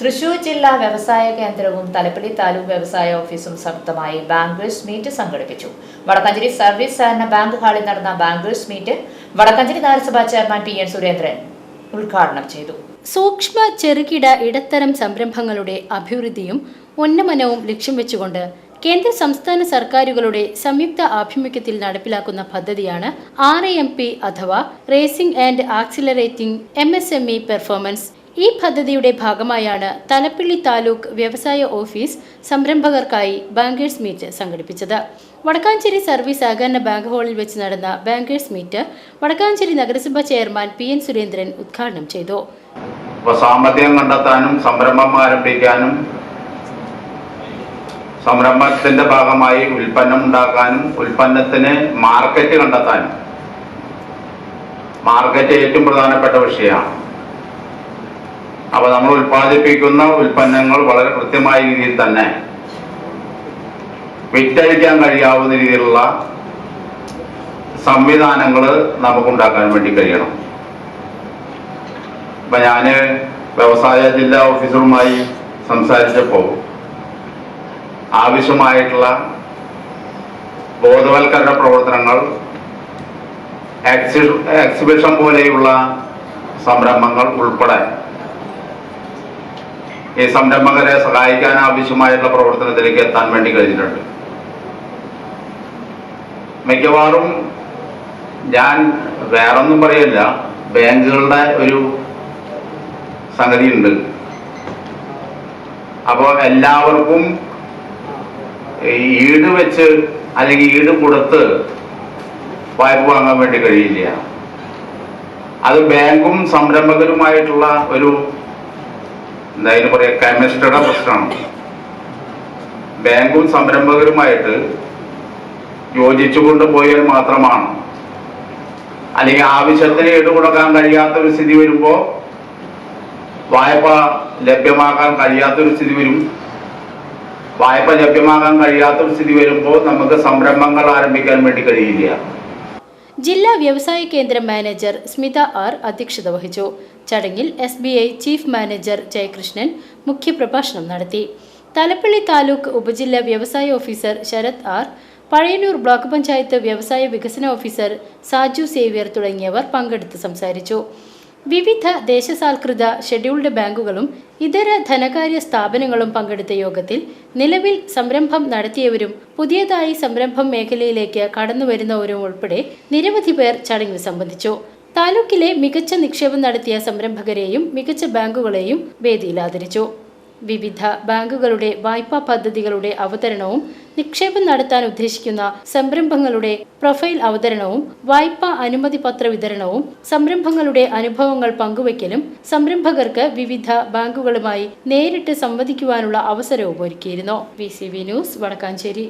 തൃശൂർ ജില്ലാ വ്യവസായ കേന്ദ്രവും തലപ്പള്ളി താലൂക്ക് വ്യവസായ ഓഫീസും സംയുക്തമായി ബാങ്കേഴ്സ് മീറ്റ് സംഘടിപ്പിച്ചു. വടക്കാഞ്ചേരി സർവീസ് സഹകരണ ബാങ്ക് ഹാളിൽ നടന്ന ബാങ്കേഴ്സ് മീറ്റ് വടക്കാഞ്ചേരി നഗരസഭാ ചെയർമാൻ പി എൻ സുരേന്ദ്രൻ ഉദ്ഘാടനം ചെയ്തു. സൂക്ഷ്മ ചെറുകിട ഇടത്തരം സംരംഭങ്ങളുടെ അഭിവൃദ്ധിയും ഉന്നമനവും ലക്ഷ്യം വെച്ചുകൊണ്ട് കേന്ദ്ര സംസ്ഥാന സർക്കാരുകളുടെ സംയുക്ത ആഭിമുഖ്യത്തിൽ നടപ്പിലാക്കുന്ന പദ്ധതിയാണ് ആർ എ പി അഥവാ raising and accelerating M S M E performance. ഈ പദ്ധതിയുടെ ഭാഗമായാണ് തലപ്പിള്ളി താലൂക്ക് വ്യവസായ ഓഫീസ് സംരംഭകർക്കായി ബാങ്കേഴ്സ് മീറ്റ് സംഘടിപ്പിച്ചത്. വടക്കാഞ്ചേരി സർവീസ് സഹകരണ ബാങ്ക് ഹാളിൽ വെച്ച് നടന്ന ബാങ്കേഴ്സ് മീറ്റ് വടക്കാഞ്ചേരി നഗരസഭാ ചെയർമാൻ പി എൻ സുരേന്ദ്രൻ ഉദ്ഘാടനം ചെയ്തു. സാമ്പത്തികം കണ്ടെത്താനും സംരംഭം ആരംഭിക്കാനും സംരംഭത്തിന്റെ ഭാഗമായി ഉൽപ്പന്നം ഉണ്ടാക്കാനും ഉൽപ്പന്നത്തിന് മാർക്കറ്റ് കണ്ടെത്താനും. മാർക്കറ്റ് ഏറ്റവും പ്രധാനപ്പെട്ട വിഷയമാണ്. അപ്പോൾ നമ്മൾ ഉൽപ്പാദിപ്പിക്കുന്ന ഉൽപ്പന്നങ്ങൾ വളരെ കൃത്യമായ രീതിയിൽ തന്നെ വിറ്റഴിക്കാൻ കഴിയാവുന്ന രീതിയിലുള്ള സംവിധാനങ്ങൾ നമുക്കുണ്ടാക്കാൻ വേണ്ടി കഴിയണം. ഇപ്പൊ ഞാൻ വ്യവസായ ജില്ലാ ഓഫീസറുമായി സംസാരിച്ചപ്പോൾ ആവശ്യമായിട്ടുള്ള ബോധവൽക്കരണ പ്രവർത്തനങ്ങൾ എക്സി- എക്സിബിഷൻ പോലെയുള്ള സംരംഭങ്ങൾ ഉൾപ്പെടെ ഈ സംരംഭകരെ സഹായിക്കാൻ ആവശ്യമായിട്ടുള്ള പ്രവർത്തനത്തിലേക്ക് എത്താൻ വേണ്ടി കഴിഞ്ഞിട്ടുണ്ട്. മിക്കവാറും ഞാൻ വേറൊന്നും പറയില്ല ബാങ്കുകളുടെ ഒരു സംഗതിയുണ്ട്. അപ്പോൾ എല്ലാവർക്കും ഈട് വെച്ച് അല്ലെങ്കിൽ ഈട് കൊടുത്ത് വായ്പ വാങ്ങാൻ വേണ്ടി കഴിയില്ല അത് ബാങ്കും സംരംഭകരുമായിട്ടുള്ള ഒരു എന്തായാലും പറയാ കെമിസ്ട്രിയുടെ പ്രശ്നമാണ്. ബാങ്കും സംരംഭകരുമായിട്ട് യോജിച്ചു കൊണ്ടുപോയാൽ മാത്രമാണ്. അല്ലെങ്കിൽ ആവശ്യത്തിന് കൊടുക്കാൻ കഴിയാത്ത ഒരു സ്ഥിതി വരുമ്പോൾ വായ്പ ലഭ്യമാക്കാൻ കഴിയാത്ത ഒരു സ്ഥിതി വരും. വായ്പ ലഭ്യമാകാൻ കഴിയാത്തൊരു സ്ഥിതി വരുമ്പോൾ നമുക്ക് സംരംഭങ്ങൾ ആരംഭിക്കാൻ വേണ്ടി കഴിയില്ല ജില്ലാ വ്യവസായ കേന്ദ്രം മാനേജർ സ്മിത ആർ അധ്യക്ഷത വഹിച്ചു. ചടങ്ങിൽ S B I chief manager Jayakrishnan മുഖ്യപ്രഭാഷണം നടത്തി. തലപ്പള്ളി താലൂക്ക് ഉപജില്ലാ വ്യവസായ officer Sarath R Pazhayannur block panchayat വ്യവസായ വികസന ഓഫീസർ സാജു സേവ്യർ തുടങ്ങിയവർ പങ്കെടുത്ത് സംസാരിച്ചു. വിവിധ ദേശസാൽകൃത ഷെഡ്യൂൾഡ് ബാങ്കുകളും ഇതര ധനകാര്യ സ്ഥാപനങ്ങളും പങ്കെടുത്ത യോഗത്തിൽ നിലവിൽ സംരംഭം നടത്തിയവരും പുതിയതായി സംരംഭം മേഖലയിലേക്ക് കടന്നുവരുന്നവരും ഉൾപ്പെടെ നിരവധി പേർ ചടങ്ങിൽ സംബന്ധിച്ചു. താലൂക്കിലെ മികച്ച നിക്ഷേപം നടത്തിയ സംരംഭകരെയും മികച്ച ബാങ്കുകളെയും വേദിയിൽ ആദരിച്ചു. വിവിധ ബാങ്കുകളുടെ വായ്പാ പദ്ധതികളുടെ അവതരണവും നിക്ഷേപം നടത്താൻ ഉദ്ദേശിക്കുന്ന സംരംഭങ്ങളുടെ പ്രൊഫൈൽ അവതരണവും വായ്പാ അനുമതി പത്ര വിതരണവും സംരംഭങ്ങളുടെ അനുഭവങ്ങൾ പങ്കുവയ്ക്കലും സംരംഭകർക്ക് വിവിധ ബാങ്കുകളുമായി നേരിട്ട് സംവദിക്കുവാനുള്ള അവസരവും ഒരുക്കിയിരുന്നു. V news Vadakkanchery.